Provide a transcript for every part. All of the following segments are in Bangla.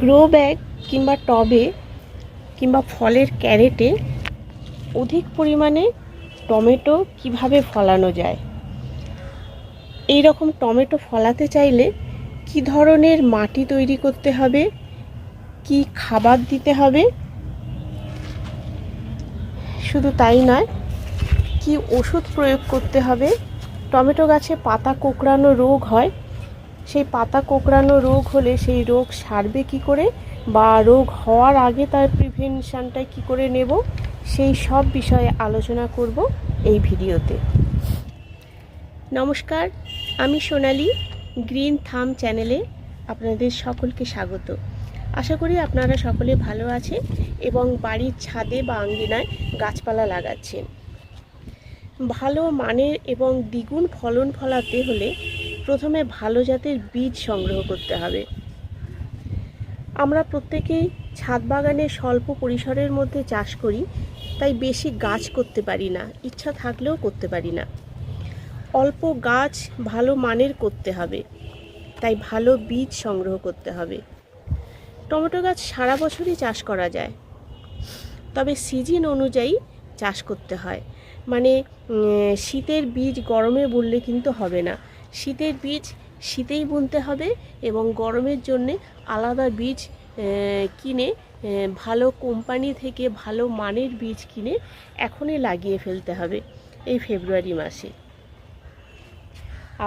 গ্রো ব্যাগ কিংবা টবে কিংবা ফলের ক্যারেটে অধিক পরিমাণে টমেটো কীভাবে ফলানো যায়? এই রকম টমেটো ফলাতে চাইলে কি ধরনের মাটি তৈরি করতে হবে? কি খাবার দিতে হবে? শুধু তাই নয়, কি ওষুধ প্রয়োগ করতে হবে? টমেটো গাছে পাতা কোঁকড়ানো রোগ হয় সেই পাতা কোঁকড়ানো রোগ হলে সেই রোগ সারবে কি করে বা রোগ হওয়ার আগে তার প্রিভেনশনটা কি করে নেব, সেই সব বিষয়ে আলোচনা করব এই ভিডিওতে। নমস্কার, আমি সোনালি, গ্রিন থাম চ্যানেলে আপনাদের সকলকে স্বাগত। আশা করি আপনারা সকলে ভালো আছেন এবং বাড়ির ছাদে বা আঙ্গিনায় গাছপালা লাগাচ্ছেন। ভালো মানের এবং দ্বিগুণ ফলন ফলাতে হলে প্রথমে ভালো জাতের বীজ সংগ্রহ করতে হবে। আমরা প্রত্যেকেই ছাদ বাগানে স্বল্প পরিসরের মধ্যে চাষ করি, তাই বেশি গাছ করতে পারি না, ইচ্ছা থাকলেও করতে পারি না। অল্প গাছ ভালো মানের করতে হবে, তাই ভালো বীজ সংগ্রহ করতে হবে। টমেটো গাছ সারা বছরই চাষ করা যায়, তবে সিজন অনুযায়ী চাষ করতে হয়। মানে শীতের বীজ গরমে বললে কিন্তু হবে না। শীতের বীজ শীতেই বুনতে হবে এবং গরমের জন্যে আলাদা বীজ কিনে ভালো কোম্পানি থেকে ভালো মানের বীজ কিনে এখনই লাগিয়ে ফেলতে হবে এই ফেব্রুয়ারি মাসে।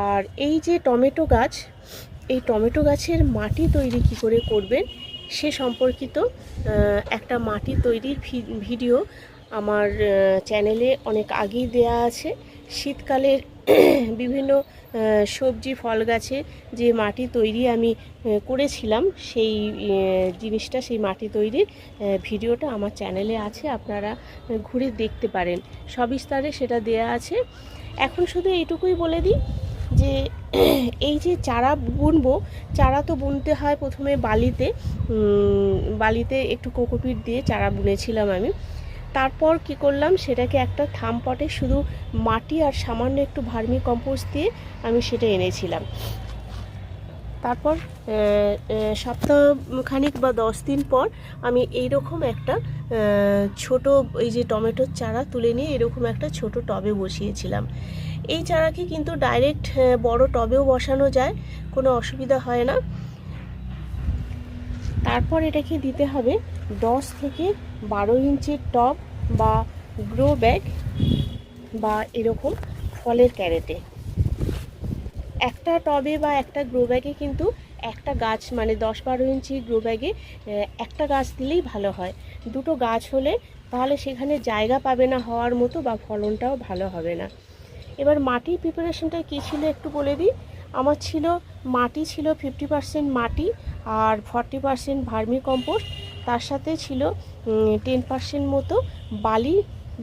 আর এই যে টমেটো গাছ, এই টমেটো গাছের মাটি তৈরি কি করে করবেন সে সম্পর্কিত একটা মাটি তৈরির ভিডিও আমার চ্যানেলে অনেক আগেই দেয়া আছে। শীতকালের বিভিন্ন সবজি ফল গাছে যে মাটি তৈরি আমি করেছিলাম, সেই জিনিসটা, সেই মাটি তৈরির ভিডিওটা আমার চ্যানেলে আছে, আপনারা ঘুরে দেখতে পারেন। সবিস্তারে সেটা দেয়া আছে। এখন শুধু এইটুকুই বলে দিই যে, এই যে চারা বুনবো, চারা তো বুনতে হয় প্রথমে বালিতে বালিতে একটু কোকোপিট দিয়ে চারা বুনেছিলাম আমি। তারপর কি করলাম? সেটাকে একটা থাম পটে শুধু মাটি আর সামান্য একটু ভার্মি কম্পোস্ট দিয়ে আমি সেটা এনেছিলাম। তারপর সপ্তাহখানিক বা দশ দিন পর আমি এইরকম একটা ছোট এই যে টমেটোর চারা তুলে নিয়ে এরকম একটা ছোট টবে বসিয়েছিলাম। এই চারাকে কিন্তু ডাইরেক্ট বড় টবেও বসানো যায়, কোনো অসুবিধা হয় না। তারপর এটাকে দিতে হবে দশ থেকে বারো ইঞ্চির টব বা গ্রো ব্যাগ বা এরকম ফলের ক্যারেটে। একটা টবে বা একটা গ্রো ব্যাগে কিন্তু একটা গাছ মানে দশ বারো ইঞ্চি গ্রো ব্যাগে একটা গাছ দিলেই ভালো হয়। দুটো গাছ হলে তাহলে সেখানে জায়গা পাবে না হওয়ার মতো বা ফলনটাও ভালো হবে না। এবার মাটির প্রিপারেশনটা কী ছিল একটু বলে দিই? আমার ছিল, মাটি ছিল ফিফটি পার্সেন্ট মাটি আর ফর্টি পার্সেন্ট ভার্মি কম্পোস্ট তার সাথে ছিল টেন পার্সেন্ট মতো বালি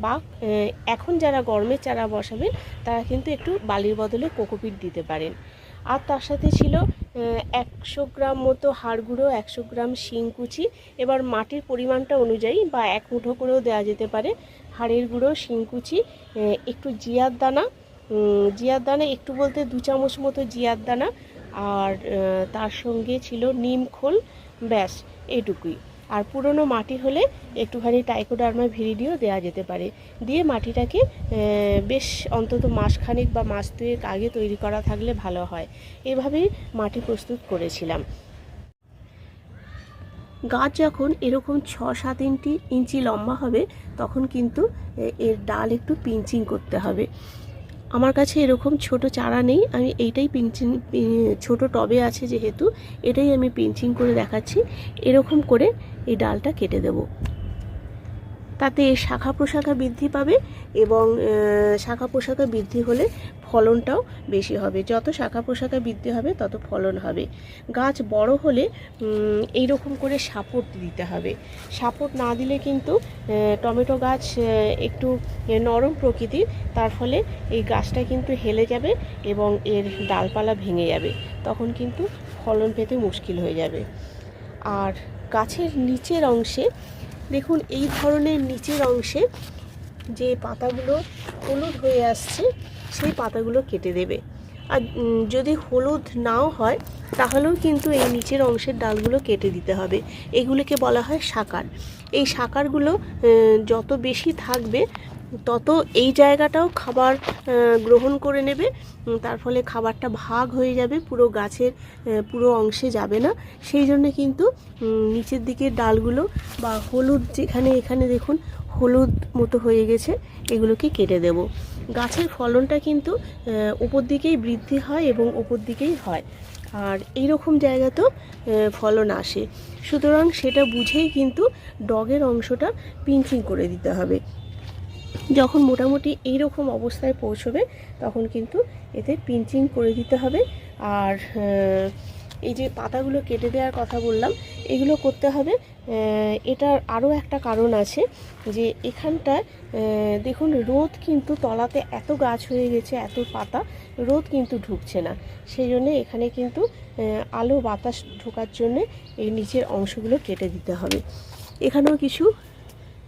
বা এখন যারা গরমের চারা বসাবেন, তারা কিন্তু একটু বালির বদলে কোকোপিট দিতে পারেন। আর তার সাথে ছিল একশো গ্রাম মতো হাড় গুঁড়ো একশো গ্রাম শিংকুচি এবার মাটির পরিমাণটা অনুযায়ী বা এক মুঠো করেও দেওয়া যেতে পারে। হাড়ের গুঁড়ো শিংকুচি একটু জিয়ার দানা জিয়ার দানা একটু বলতে দু চামচ মতো জিয়ার দানা। আর তার সঙ্গে ছিল নিম খোল, ব্যাস, এটুকুই। আর পুরনো মাটি হলে একটুখানি টাইকোডার্মা ভিরিডিও দেওয়া যেতে পারে। দিয়ে মাটিটাকে বেশ অন্তত মাসখানেক বা মাস দুয়েক আগে তৈরি করা থাকলে ভালো হয়। এভাবেই মাটি প্রস্তুত করেছিলাম। গাছ যখন এরকম ছ সাত ইঞ্চি ইঞ্চি লম্বা হবে, তখন কিন্তু এর ডাল একটু পিঞ্চিং করতে হবে। আমার কাছে এরকম ছোট চারা নেই, আমি এইটাই পিঞ্চিং ছোট টবে আছে যেহেতু, এটাই আমি পিঞ্চিং করে দেখাচ্ছি। এরকম করে এই ডালটা কেটে দেব। তাতে শাখা প্রশাখা বৃদ্ধি পাবে এবং শাখা প্রশাখা বৃদ্ধি হলে ফলনটাও বেশি হবে। যত শাখা প্রশাখা বৃদ্ধি হবে, তত ফলন হবে। গাছ বড় হলে এই রকম করে সাপোর্ট দিতে হবে। সাপোর্ট না দিলে কিন্তু টমেটো গাছ একটু নরম প্রকৃতির। তার ফলে এই গাছটা কিন্তু হেলে যাবে এবং এর ডালপালা ভেঙে যাবে। তখন কিন্তু ফলন পেতে মুশকিল হয়ে যাবে। আর গাছের নিচের অংশে, দেখুন এই ধরনের নিচের অংশে যে পাতাগুলো হলুদ হয়ে আসছে, সেই পাতাগুলো কেটে দেবে। আর যদি হলুদ নাও হয়, তাহলেও কিন্তু এই নিচের অংশের ডালগুলো কেটে দিতে হবে। এগুলোকে বলা হয় সাকার। এই সাকারগুলো যত বেশি থাকবে, তত এই জায়গাটাও খাবার গ্রহণ করে নেবে। তার ফলে খাবারটা ভাগ হয়ে যাবে, পুরো গাছের পুরো অংশে যাবে না। সেই জন্য কিন্তু নিচের দিকে ডালগুলো বা হলুদ যেখানে এখানে দেখুন হলুদ মতো হয়ে গেছে এগুলোকে কেটে দেব। গাছের ফলনটা কিন্তু উপর দিকেই বৃদ্ধি হয় এবং উপর দিকেই হয়। আর এই রকম আহ, ফলন আসে। সুতরাং সেটা বুঝেই কিন্তু ডগের অংশটা পিঞ্চিং করে দিতে হবে। যখন মোটামুটি এই রকম অবস্থায় পৌঁছবে তখন কিন্তু এতে পিঞ্চিং করে দিতে হবে। আর এই যে পাতাগুলো কেটে দেওয়ার কথা বললাম এগুলো করতে হবে এটার আরও একটা কারণ আছে যে এখানটায় দেখুন, রোদ কিন্তু তলাতে এত গাছ হয়ে গেছে, এত পাতা, রোদ কিন্তু ঢুকছে না। সেই জন্য এখানে কিন্তু আলো, বাতাস ঢোকার জন্য এই নিচের অংশগুলো কেটে দিতে হবে। এখানেও কিছু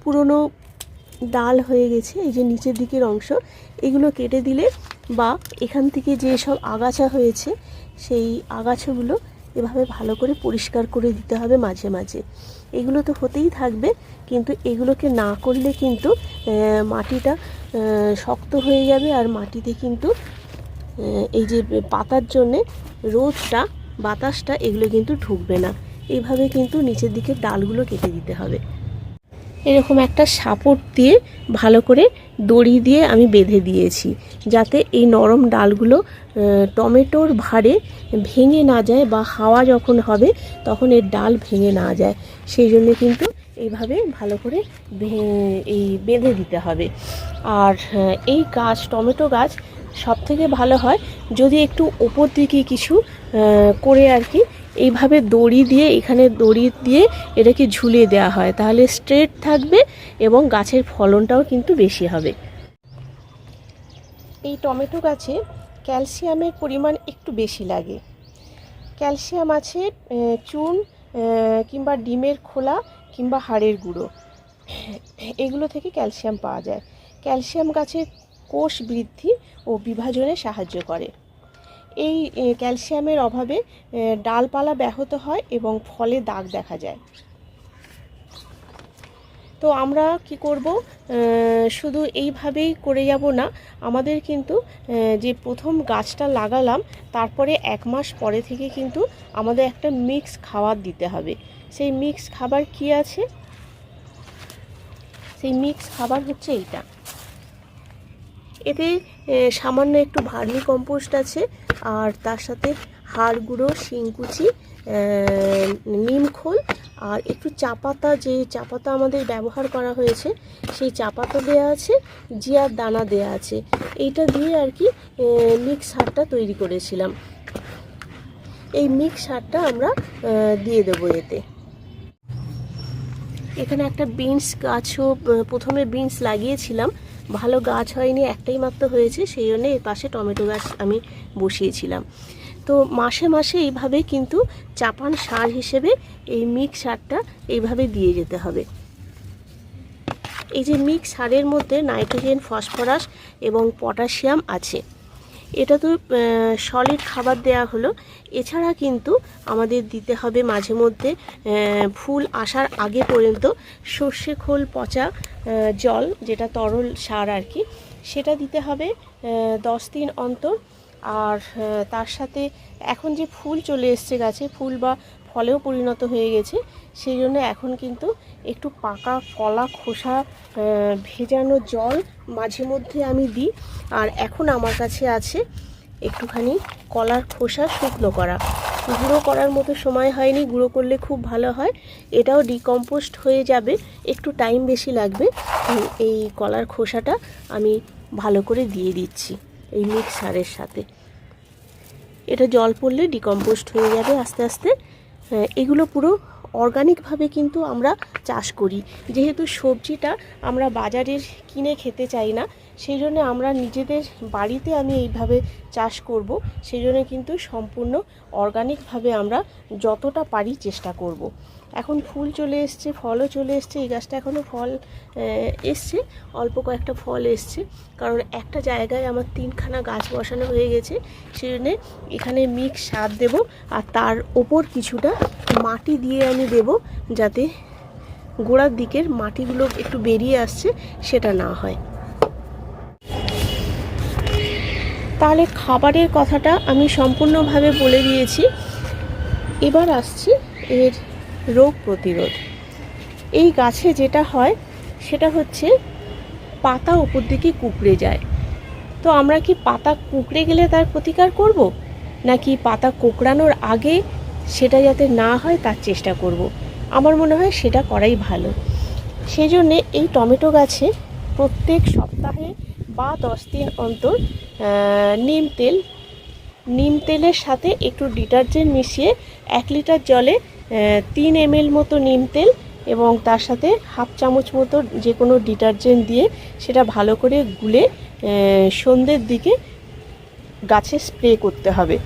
পুরনো ডাল হয়ে গেছে, এই যে নিচের দিকের অংশ, এগুলো কেটে দিলে বা এখান থেকে যে সব আগাছা হয়েছে, সেই আগাছাগুলো এভাবে ভালো করে পরিষ্কার করে দিতে হবে মাঝে মাঝে। এগুলো তো হতেই থাকবে, কিন্তু এগুলোকে না করলে কিন্তু মাটিটা শক্ত হয়ে যাবে আর মাটিতে কিন্তু এই যে পাতার জন্যে রোদটা, বাতাসটা এগুলো কিন্তু ঢুকবে না। এইভাবে কিন্তু নিচের দিকে ডালগুলো কেটে দিতে হবে। এরকম একটা সাপোর্ট দিয়ে ভালো করে দড়ি দিয়ে আমি বেঁধে দিয়েছি, যাতে এই নরম ডালগুলো টমেটোর ভারে ভেঙে না যায় বা হাওয়া যখন হবে তখন এর ডাল ভেঙে না যায়। সেই জন্য কিন্তু এইভাবে ভালো করে এই বেঁধে দিতে হবে। আর এই গাছ, টমেটো গাছ সব থেকে ভালো হয় যদি একটু ওপর দিকে কিছু করে আর কি এইভাবে দড়ি দিয়ে, এখানে দড়ি দিয়ে এটাকে ঝুলিয়ে দেওয়া হয়। তাহলে স্ট্রেট থাকবে এবং গাছের ফলনটাও কিন্তু বেশি হবে। এই টমেটো গাছে ক্যালসিয়ামের পরিমাণ একটু বেশি লাগে। ক্যালসিয়াম আছে চুন কিংবা ডিমের খোলা কিংবা হাড়ের গুঁড়ো। এগুলো থেকে ক্যালসিয়াম পাওয়া যায়। ক্যালসিয়াম গাছের কোষ বৃদ্ধি ও বিভাজনে সাহায্য করে। এই ক্যালসিয়ামের অভাবে ডালপালা ব্যাহত হয় এবং ফলে দাগ দেখা যায়। তো আমরা কি করব? শুধু এইভাবেই করে যাব না, আমাদের কিন্তু যে প্রথম গাছটা লাগালাম, তারপরে এক মাস পরে থেকে কিন্তু আমাদের একটা মিক্স খাবার দিতে হবে। সেই মিক্স খাবার কি আছে? সেই মিক্স খাবার হচ্ছে এইটা। এতে সামান্য একটু ভার্মি কম্পোস্ট আছে, আর তার সাথে হাড় গুঁড়ো শিংকুচি নিম খোল, আর একটু চা পাতা যে চা পাতা আমাদের ব্যবহার করা হয়েছে, সেই চা পাতা দেওয়া আছে জিয়ার দানা দেওয়া আছে। এইটা দিয়ে আর কি মিক্স সারটা তৈরি করেছিলাম। এই মিক্স সারটা আমরা দিয়ে দেবো এতে। এখানে একটা বিনস গাছও প্রথমে বিনস লাগিয়েছিলাম ভালো গাছ হয়নি, একটাই মাত্র হয়েছে, সেই জন্যে এর পাশে টমেটো গাছ আমি বসিয়েছিলাম। তো মাসে মাসে এইভাবে কিন্তু চাপান সার হিসেবে এই মিক্স সারটা এইভাবে দিয়ে যেতে হবে। এই যে মিক্স সারের মধ্যে নাইট্রোজেন, ফসফরাস এবং পটাশিয়াম আছে এটা তো সলিড খাবার দেয়া হলো। এছাড়া কিন্তু আমাদের দিতে হবে মাঝে মধ্যে ফুল আসার আগে পর্যন্ত সর্ষে খোল, পচা জল, যেটা তরল সার আর কি, সেটা দিতে হবে দশ দিন অন্তর। আর তার সাথে এখন যে ফুল চলে এসছে গাছে, ফুল বা ফলেও পরিণত হয়ে গেছে। সেই জন্য এখন কিন্তু একটু পাকা কলা খোসা ভেজানো জল মাঝে মধ্যে আমি দিই। আর এখন আমার কাছে আছে একটুখানি কলার খোসা শুকনো করা। গুঁড়ো করার মতো সময় হয়নি, গুঁড়ো করলে খুব ভালো হয়। এটাও ডিকম্পোস্ট হয়ে যাবে, একটু টাইম বেশি লাগবে। এই কলার খোসাটা আমি ভালো করে দিয়ে দিচ্ছি এই মিক্সারের সাথে। এটা জল পড়লে ডিকম্পোস্ট হয়ে যাবে আস্তে আস্তে। এগুলো পুরো অর্গানিকভাবে কিন্তু আমরা চাষ করি যেহেতু সবজিটা আমরা বাজারের কিনে খেতে চাই না, সেই জন্য আমরা নিজেদের বাড়িতে আমি এইভাবে চাষ করব সেই জন্য কিন্তু সম্পূর্ণ অর্গানিকভাবে আমরা যতটা পারি চেষ্টা করব। এখন ফুল চলে এসছে, ফলও চলে এসছে, এই গাছটা এখনও ফল এসছে, অল্প কয়েকটা ফল এসছে। কারণ একটা জায়গায় আমার তিনখানা গাছ বসানো হয়ে গেছে সেই জন্যে এখানে মিক্স সার দেব আর তার ওপর কিছুটা মাটি দিয়ে আমি দেব যাতে গোড়ার দিকের মাটিগুলো একটু বেরিয়ে আসছে, সেটা না হয়। তাহলে খাবারের কথাটা আমি সম্পূর্ণভাবে বলে দিয়েছি। এবার আসছি এর রোগ প্রতিরোধ। এই গাছে যেটা হয়, সেটা হচ্ছে পাতা উপর দিকে কুকড়ে যায়। তো আমরা কি পাতা কুকড়ে গেলে তার প্রতিকার করব? নাকি পাতা কোকড়ানোর আগে সেটা যাতে না হয় তার চেষ্টা করব? আমার মনে হয় সেটা করাই ভালো। সেই জন্যে এই টমেটো গাছে প্রত্যেক সপ্তাহে বা দশ দিন অন্তর নিম তেল, নিম তেলের সাথে একটু ডিটারজেন্ট মিশিয়ে এক লিটার জলে তিন এমএল মতো নিম তেল এবং তার সাথে হাফ চামচ মতো যে কোনো ডিটারজেন্ট দিয়ে সেটা ভালো করে গুলে সন্ধ্যের দিকে গাছে স্প্রে করতে হবে।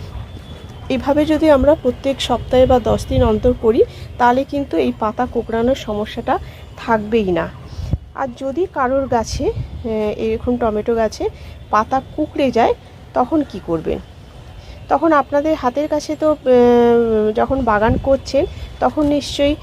এভাবে যদি আমরা প্রত্যেক সপ্তাহে বা দশ দিন অন্তর করি, তাহলে কিন্তু এই পাতা কোঁকড়ানোর সমস্যাটা থাকবেই না। আর যদি কারোর গাছে এরকম টমেটো গাছে পাতা কুকড়ে যায়, তখন কি করবেন? তখন আপনাদের হাতের কাছে তো যখন বাগান করছেন, তখন নিশ্চয়ই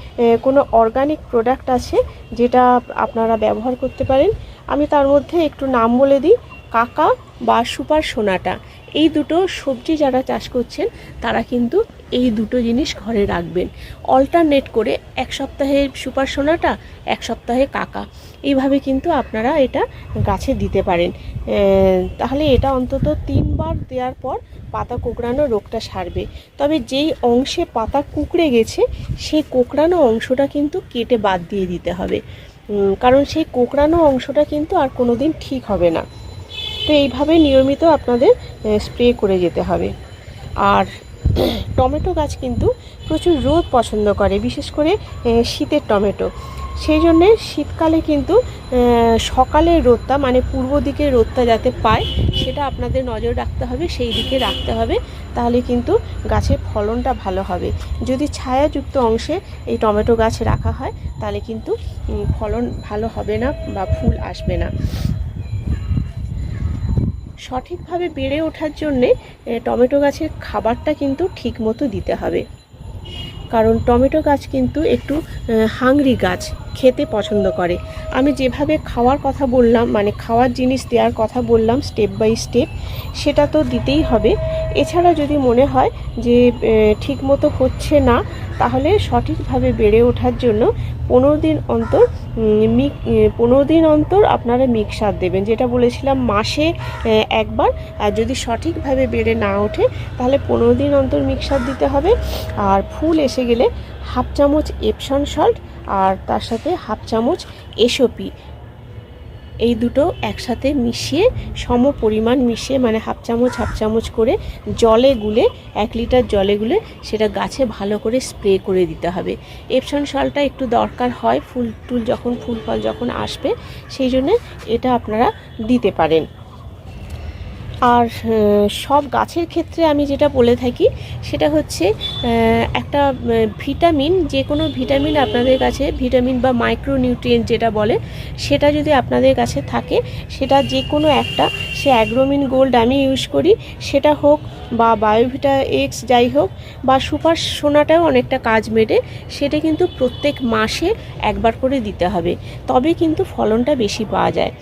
কোনো অর্গানিক প্রোডাক্ট আছে যেটা আপনারা ব্যবহার করতে পারেন? আমি তার মধ্যে একটু নাম বলে দিই, কাকা বা সুপার সোনাটা। এই দুটো সবজি যারা চাষ করছেন, তারা কিন্তু এই দুটো জিনিস ঘরে রাখবেন। অল্টারনেট করে এক সপ্তাহে সুপার সোনাটা, এক সপ্তাহে কাকা। এইভাবে কিন্তু আপনারা এটা গাছে দিতে পারেন। তাহলে এটা অন্তত তিনবার দেওয়ার পর পাতা কোঁকড়ানো রোগটা সারবে। তবে যেই অংশে পাতা কুকড়ে গেছে, সেই কোঁকড়ানো অংশটা কিন্তু কেটে বাদ দিয়ে দিতে হবে। কারণ সেই কোঁকড়ানো অংশটা কিন্তু আর কোনো দিন ঠিক হবে না। তো এইভাবে নিয়মিত আপনাদের স্প্রে করে যেতে হবে। আর টমেটো গাছ কিন্তু প্রচুর রোদ পছন্দ করে, বিশেষ করে শীতের টমেটো। সেই জন্যে শীতকালে কিন্তু সকালের রোদটা মানে পূর্ব দিকের রোদটা যাতে পায়, সেটা আপনাদের নজর রাখতে হবে, সেই দিকে রাখতে হবে, তাহলে কিন্তু গাছের ফলনটা ভালো হবে। যদি ছায়াযুক্ত অংশে এই টমেটো গাছ রাখা হয়, তাহলে কিন্তু ফলন ভালো হবে না বা ফুল আসবে না। সঠিকভাবে বেড়ে ওঠার জন্যে টমেটো গাছের খাবারটা কিন্তু ঠিক মতো দিতে হবে। কারণ টমেটো গাছ কিন্তু একটু হাংরি গাছ খেতে পছন্দ করে। আমি যেভাবে খাওয়ার কথা বললাম মানে খাওয়ার জিনিস দেওয়ার কথা বললাম স্টেপ বাই স্টেপ সেটা তো দিতেই হবে। এছাড়া যদি মনে হয় যে ঠিক মতো হচ্ছে না তাহলে সঠিকভাবে বেড়ে ওঠার জন্য পনেরো দিন অন্তর মিক পনেরো দিন অন্তর আপনারা মিক্সার দেবেন। যেটা বলেছিলাম, মাসে একবার। আর যদি সঠিকভাবে বেড়ে না ওঠে, তাহলে পনেরো দিন অন্তর মিক্সার দিতে হবে। আর ফুল এসে গেলে হাফ চামচ এপসন সল্ট আর তার সাথে হাফ চামচ এসওপি এই দুটো একসাথে মিশিয়ে সম পরিমাণ মিশিয়ে মানে হাফ চামচ হাফ চামচ করে জলে গুলে, এক লিটার জলে গুলে সেটা গাছে ভালো করে স্প্রে করে দিতে হবে। এপসন সলটা একটু দরকার হয়, ফুল, টুল যখন, ফুল ফল যখন আসবে, সেই জন্যে এটা আপনারা দিতে পারেন। আর সব গাছের ক্ষেত্রে আমি যেটা বলে থাকি, সেটা হচ্ছে একটা ভিটামিন, যে কোনো ভিটামিন আপনাদের কাছে, ভিটামিন বা মাইক্রোনিউট্রিয়েন্ট যেটা বলে, সেটা যদি আপনাদের কাছে থাকে, সেটা যে কোনো একটা, সে অ্যাগ্রোমিন গোল্ড আমি ইউজ করি, সেটা হোক বা বায়োভিটা এক্স যাই হোক বা সুপার সোনাটাও অনেকটা কাজ মেটে, সেটা কিন্তু প্রত্যেক মাসে একবার করে দিতে হবে। তবে কিন্তু ফলনটা বেশি পাওয়া যায়।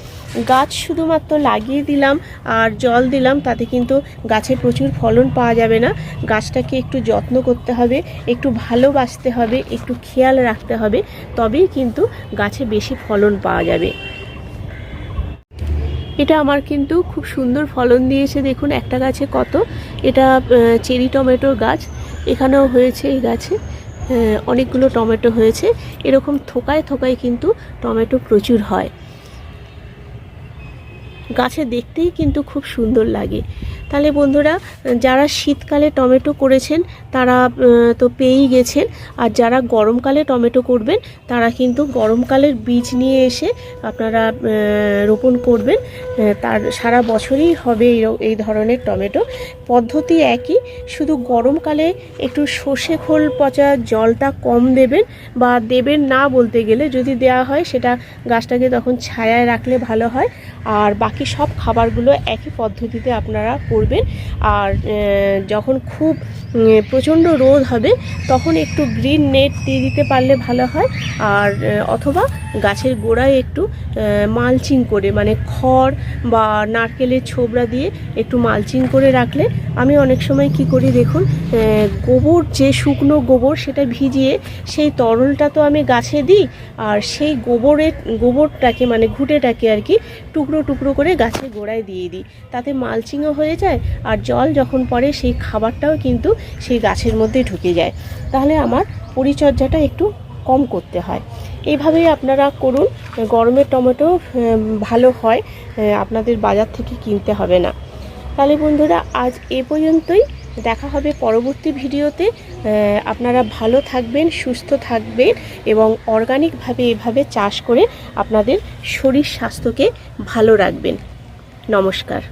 গাছ শুধুমাত্র লাগিয়ে দিলাম আর জল দিলাম, তাতে কিন্তু গাছে প্রচুর ফলন পাওয়া যাবে না। গাছটাকে একটু যত্ন করতে হবে, একটু ভালোবাসতে হবে, একটু খেয়াল রাখতে হবে, তবেই কিন্তু গাছে বেশি ফলন পাওয়া যাবে। এটা আমার কিন্তু খুব সুন্দর ফলন দিয়েছে। দেখুন, একটা গাছে কত। এটা চেরি টমেটোর গাছ। এখানেও হয়েছে এই গাছে। অনেকগুলো টমেটো হয়েছে। এরকম থোকায় থোকায় কিন্তু টমেটো প্রচুর হয়। গাছে দেখতেই কিন্তু খুব সুন্দর লাগে। তাহলে বন্ধুরা, যারা শীতকালে টমেটো করেছেন, তারা তো পেয়েই গেছেন। আর যারা গরমকালে টমেটো করবেন, তারা কিন্তু গরমকালের বীজ নিয়ে এসে আপনারা রোপণ করবেন। তার সারা বছরই হবে এই ধরনের টমেটো। পদ্ধতি একই, শুধু গরমকালে একটু সর্ষে খোল পচা জলটা কম দেবেন বা দেবেন না বলতে গেলে, যদি দেওয়া হয় সেটা গাছটাকে তখন ছায়ায় রাখলে ভালো হয়। আর বাকি সব খাবারগুলো একই পদ্ধতিতে আপনারা করবেন। আর যখন খুব প্রচণ্ড রোদ হবে, তখন একটু গ্রিন নেট দিয়ে দিতে পারলে ভালো হয়। আর অথবা গাছের গোড়ায় একটু মালচিং করে মানে খড় বা নারকেলের ছোবড়া দিয়ে একটু মালচিং করে রাখলে, আমি অনেক সময় কি করি দেখুন গোবর, যে শুকনো গোবর সেটা ভিজিয়ে সেই তরলটা তো আমি গাছে দিই, আর সেই গোবরের, গোবরটাকে মানে ঘুঁটেটাকে আর কি টুকরো টুকরো করে গাছের গোড়ায় দিয়ে দিই। তাতে মালচিংও হয়ে যায় আর জল যখন পড়ে সেই খাবারটাও কিন্তু সেই গাছের মধ্যে ঢুকে যায়। তাহলে আমার পরিচর্যাটা একটু কম করতে হয়। এইভাবেই আপনারা করুন গরমের টমেটো ভালো হয় আপনাদের বাজার থেকে কিনতে হবে না। তাহলে বন্ধুরা, আজ এ পর্যন্তই। দেখা হবে পরবর্তী ভিডিওতে। আপনারা ভালো থাকবেন, সুস্থ থাকবেন এবং অর্গানিকভাবে এভাবে চাষ করে আপনাদের শরীর স্বাস্থ্যকে ভালো রাখবেন। নমস্কার।